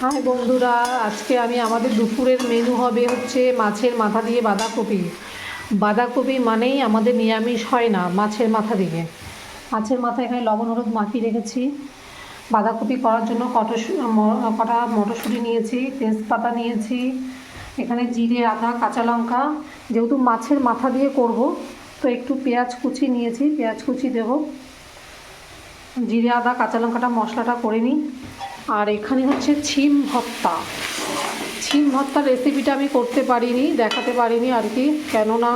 High বন্ধুরা, আজকে আমি আমাদের দুপুরের মেনু হবে হচ্ছে মাছের মাথা দিয়ে বাঁধাকপি। বাঁধাকপি মানেই আমাদের নিরামিষ হয় না, মাছের মাথা দিয়ে। মাছের মাথা এখানে লবণ, হলুদ মাখিয়ে রেখেছি। বাঁধাকপি করার জন্য কটা কটা মটরশুঁটি নিয়েছি, তেজপাতা নিয়েছি, এখানে জিরে, আদা, কাঁচা লঙ্কা। যেহেতু মাছের মাথা দিয়ে করব, তো একটু পেঁয়াজ কুচি নিয়েছি, পেঁয়াজ কুচি দেবো। জিরে, আদা, কাঁচা লঙ্কাটা মশলাটা করে নিই। আর এখানে হচ্ছে ছিম ভত্তা ছিম ভত্তার রেসিপিটা আমি করতে পারিনি, দেখাতে পারিনি আর কি। কেননা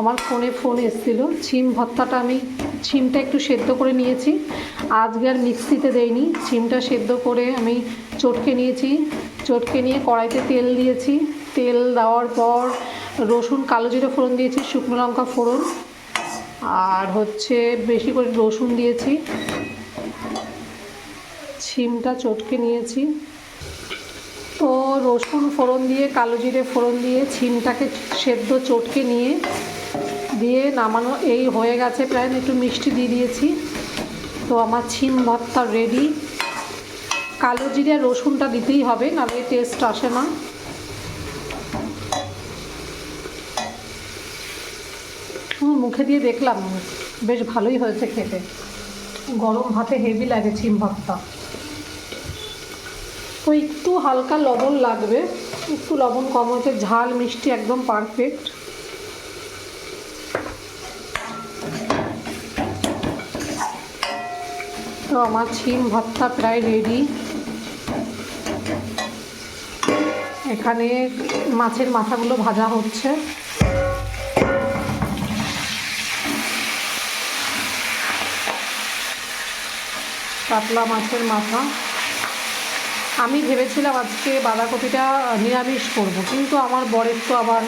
আমার ফোনে ফোন এসেছিল, ছিম ভত্তাটা আমি ছিমটা একটু সেদ্ধ করে নিয়েছি। আজকে আর মিক্সিতে দেইনি, ছিমটা সেদ্ধ করে আমি চটকে নিয়েছি। চটকে নিয়ে কড়াইতে তেল দিয়েছি। তেল দেওয়ার পর রসুন, কালো জিরে ফোড়ন দিয়েছি, শুকনো লঙ্কা ফোড়ন। আর হচ্ছে বেশি করে রসুন দিয়েছি। ছিমটা চটকে নিয়েছি। তো রসুন ফোড়ন দিয়ে, কালো জিরে ফোড়ন দিয়ে ছিমটাকে সেদ্ধ চটকে নিয়ে, দিয়ে নামানো এই হয়ে গেছে প্রায় একটু মিষ্টি দিয়ে দিয়েছি। তো আমার ছিম ভর্তা রেডি কালো জিরে রসুনটা দিতেই হবে, নাহলে টেস্ট আসে না। মুখে দিয়ে দেখলাম, বেশ ভালোই হয়েছে খেতে। গরম ভাতে হেভি লাগে ছিম ভর্তা তো একটু হালকা লবণ লাগবে, একটু লবণ কম হয়েছে, ঝাল, মিষ্টি একদম পারফেক্ট তো আমার ছিম ভর্তা প্রায় রেডি এখানে মাছের মাথাগুলো ভাজা হচ্ছে। কাতলা মাছের মাথা। আমি ভেবেছিলাম আজকে বাঁধাকপিটা নিরামিষ করব, কিন্তু আমার বরের তো আবার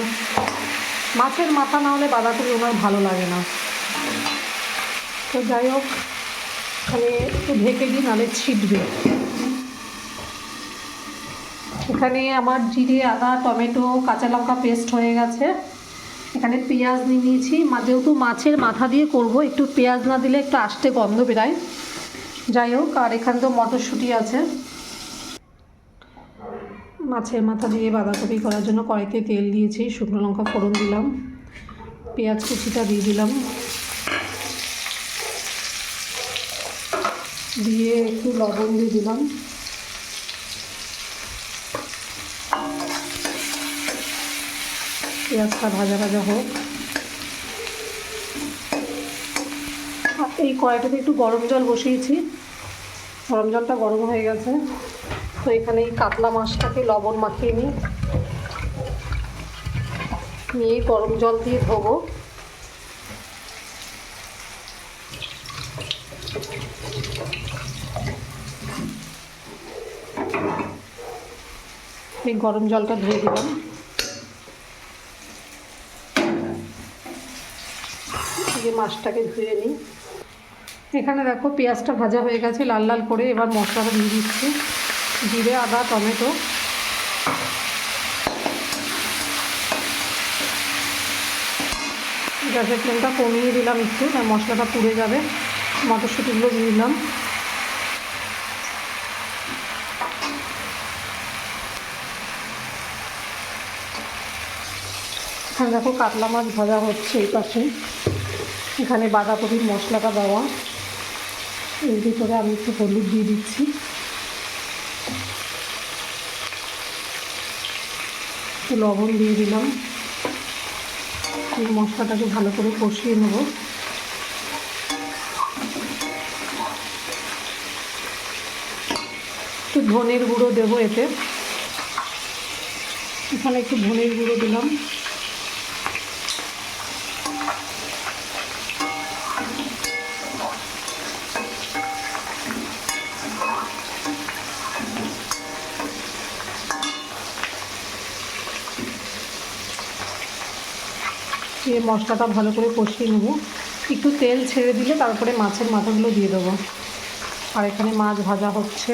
মাছের মাথা না হলে বাঁধাকপি ওনার ভালো লাগে না। তো যাই হোক এখানে একটু ঢেকে দিই, নাহলে ছিটবে। এখানে আমার জিরে, আদা, টমেটো, কাঁচা লঙ্কা পেস্ট হয়ে গেছে। এখানে পেঁয়াজ নিয়ে নিয়েছি। যেহেতু মাছের মাথা দিয়ে করব, একটু পেঁয়াজ না দিলে একটু আষ্টে গন্ধ বেরায়। যাই হোক, আর এখানে তো মটরশুঁটি আছে। মাছের মাথা দিয়ে বাঁধাকপি করার জন্য কড়াইতে তেল দিয়েছি, শুকনো লঙ্কা ফোড়ন দিলাম, পেঁয়াজ কুচিটা দিয়ে দিলাম। দিয়ে একটু লবণ দিয়ে দিলাম। পেঁয়াজটা ভাজা ভাজা হোক। এই কড়াইটাতে একটু গরম জল বসিয়েছি। গরম জলটা গরম হয়ে গেছে। তো এখানে এই কাতলা মাছটাকে লবণ মাখিয়ে নিই। নিয়ে গরম জল দিয়ে ধোবো। এই গরম জলটা ধুয়ে দিলাম। যে মাছটাকে ধুয়ে নিই। এখানে দেখো পেঁয়াজটা ভাজা হয়ে গেছে, লাল লাল করে এবার মশলাটা দিয়ে দিচ্ছি। জিরে, আদা, টমেটো। গ্যাসের ফ্লেমটা কমিয়ে দিলাম একটু মশলাটা পুড়ে যাবে। মটরশুঁটিগুলো দিয়ে দিলাম। এখানে দেখো কাতলা মাছ ভাজা হচ্ছে এই পাশে। এখানে বাঁধাকপির মশলাটা দেওয়া। এর ভিতরে আমি একটু হলুদ দিয়ে দিচ্ছি। একটু লবণ দিয়ে দিলাম। মশলাটাকে ভালো করে কষিয়ে নেব। একটু ধনের গুঁড়ো দেবো এতে। এখানে একটু ধনের গুঁড়ো দিলাম। দিয়ে মশলাটা ভালো করে কষিয়ে নেব। একটু তেল ছেড়ে দিলে তারপরে মাছের মাথাগুলো দিয়ে দেবো। আর এখানে মাছ ভাজা হচ্ছে।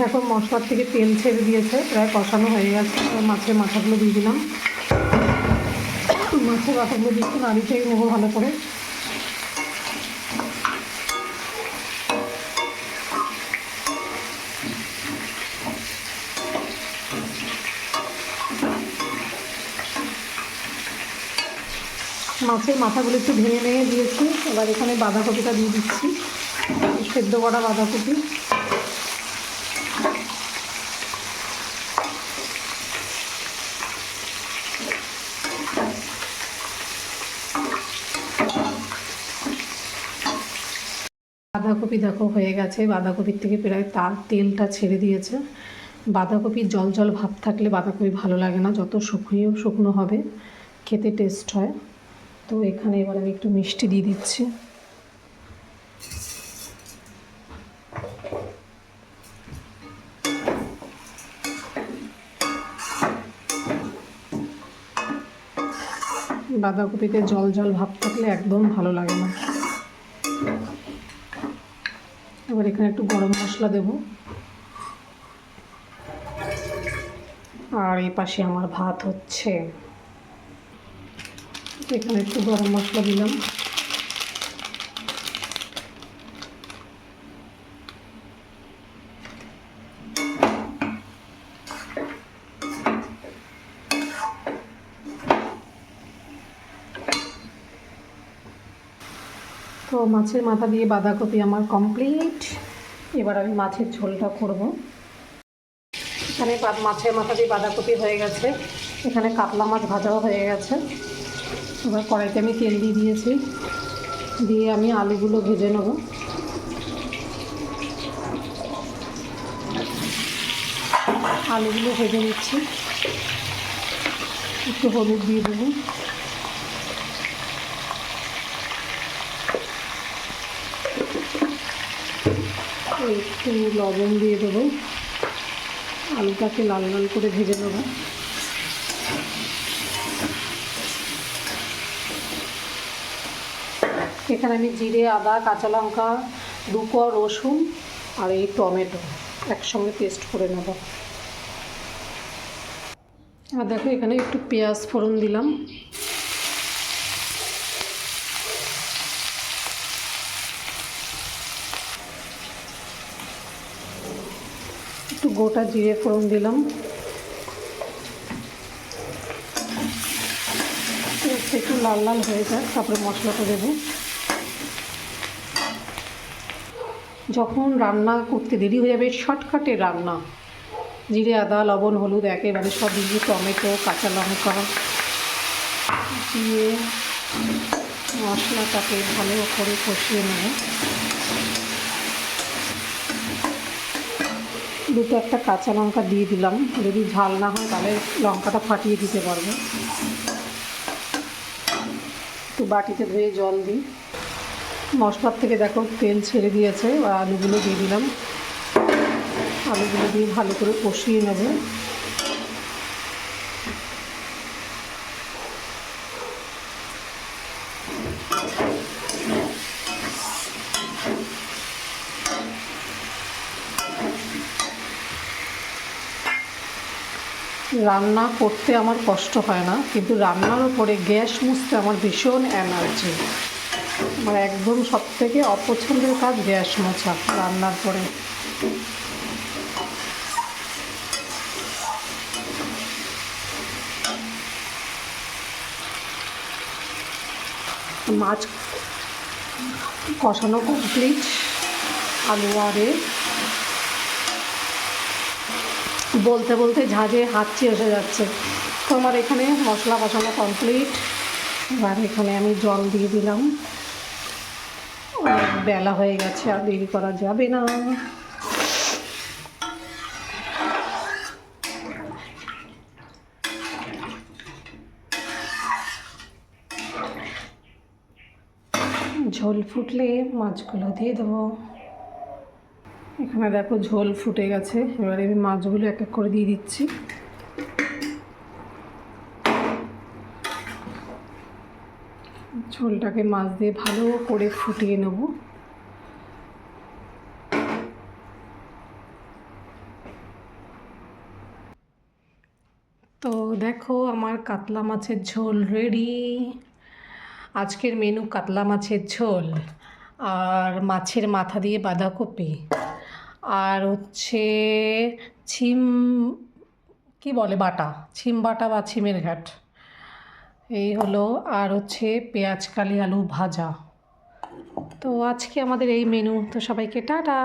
দেখো মশলার থেকে তেল ছেড়ে দিয়েছে, প্রায় কষানো হয়ে গেছে। মাছের মাথাগুলো দিয়ে দিলাম। মাছের মাথাগুলো দিয়ে নাড়িয়ে নেব ভালো করে। মাছের মাথাগুলো একটু ভেঙে ভেঙে দিয়েছি। এবার এখানে বাঁধাকপিটা দিয়ে দিচ্ছি। সেদ্ধ করা বাঁধাকপি। বাঁধাকপি দেখো হয়ে গেছে। বাঁধাকপির থেকে প্রায় তার তেলটা ছেড়ে দিয়েছে। বাঁধাকপির জল জল ভাব থাকলে বাঁধাকপি ভালো লাগে না। যত শুকনো শুকনো হবে, খেতে টেস্ট হয়। তো এখানে এবার আমি একটু মিষ্টি দিয়ে দিচ্ছি। বাঁধাকপিতে জল জল ভাব থাকলে একদম ভালো লাগে না। এবার এখানে একটু গরম মশলা দেব। আর এই পাশে আমার ভাত হচ্ছে। এখানে একটু গরম মশলা দিলাম। তো মাছের মাথা দিয়ে বাঁধাকপি আমার কমপ্লিট এবার আমি মাছের ঝোলটা করব। এখানে মাছের মাথা দিয়ে বাঁধাকপি হয়ে গেছে। এখানে কাতলা মাছ ভাজাও হয়ে গেছে। এবার কড়াইতে আমি তেল দিয়ে দিয়েছি। দিয়ে আমি আলুগুলো ভেজে নেব। আলুগুলো ভেজে নিচ্ছি। একটু হলুদ দিয়ে দেবো। একটু লবণ দিয়ে দেবো। আলুটাকে লাল লাল করে ভেজে নেব। এখানে আমি জিরে, আদা, কাঁচা লঙ্কা, দু রসুন আর এই টমেটো একসঙ্গে পেস্ট করে নেব। আর দেখো, এখানে একটু পেঁয়াজ ফোড়ন দিলাম। একটু গোটা জিরে ফোড়ন দিলাম। একটু লাল লাল হয়ে যায় তারপরে মশলাটা দেবো। যখন রান্না করতে দেরি হয়ে যাবে, শর্টকাটে রান্না। জিরে, আদা, লবণ, হলুদ, একেবারে সব দিয়ে টমেটো, কাঁচা লঙ্কা দিয়ে মশলাটাকে ভালো করে কষিয়ে নেব দুটো একটা কাঁচা লঙ্কা দিয়ে দিলাম। যদি ঝাল না হয়, তাহলে লঙ্কাটা ফাটিয়ে দিতে পারব। একটু বাটিতে ধুয়ে জল দিই। মশলার থেকে দেখো তেল ছেড়ে দিয়েছে এবার আলুগুলো দিয়ে দিলাম। আলুগুলো দিয়ে ভালো করে কষিয়ে নেব। রান্না করতে আমার কষ্ট হয় না, কিন্তু রান্নার ওপরে গ্যাস মুছতে আমার ভীষণ এনার্জি। আমার একদম সব থেকে অপছন্দের কাজ গ্যাস মোছা রান্নার পরে। মাছ কষানো কমপ্লিট আলু আরে বলতে বলতে ঝাঁঝে হাঁচি এসে যাচ্ছে। তো আমার এখানে মশলা কষানো কমপ্লিট এবার এখানে আমি জল দিয়ে দিলাম। বেলা হয়ে গেছে, আর দেরি করা যাবে না। ঝোল ফুটলে মাছগুলো দিয়ে দেবো। এখানে দেখো ঝোল ফুটে গেছে, এবারে আমি মাছগুলো এক এক করে দিয়ে দিচ্ছি। ঝোলটাকে মাছ দিয়ে ভালো করে ফুটিয়ে নেব। তো দেখো আমার কাতলা মাছের ঝোল রেডি আজকের মেনু কাতলা মাছের ঝোল আর মাছের মাথা দিয়ে বাঁধাকপি। আর হচ্ছে ছিম কি বলে বাটা? ছিম বাটা বা ছিমের ঘাট। এই হলো আর হচ্ছে পেঁয়াজ, কালি, আলু ভাজা। তো আজকে আমাদের এই মেনু তো সবাইকে টাটা।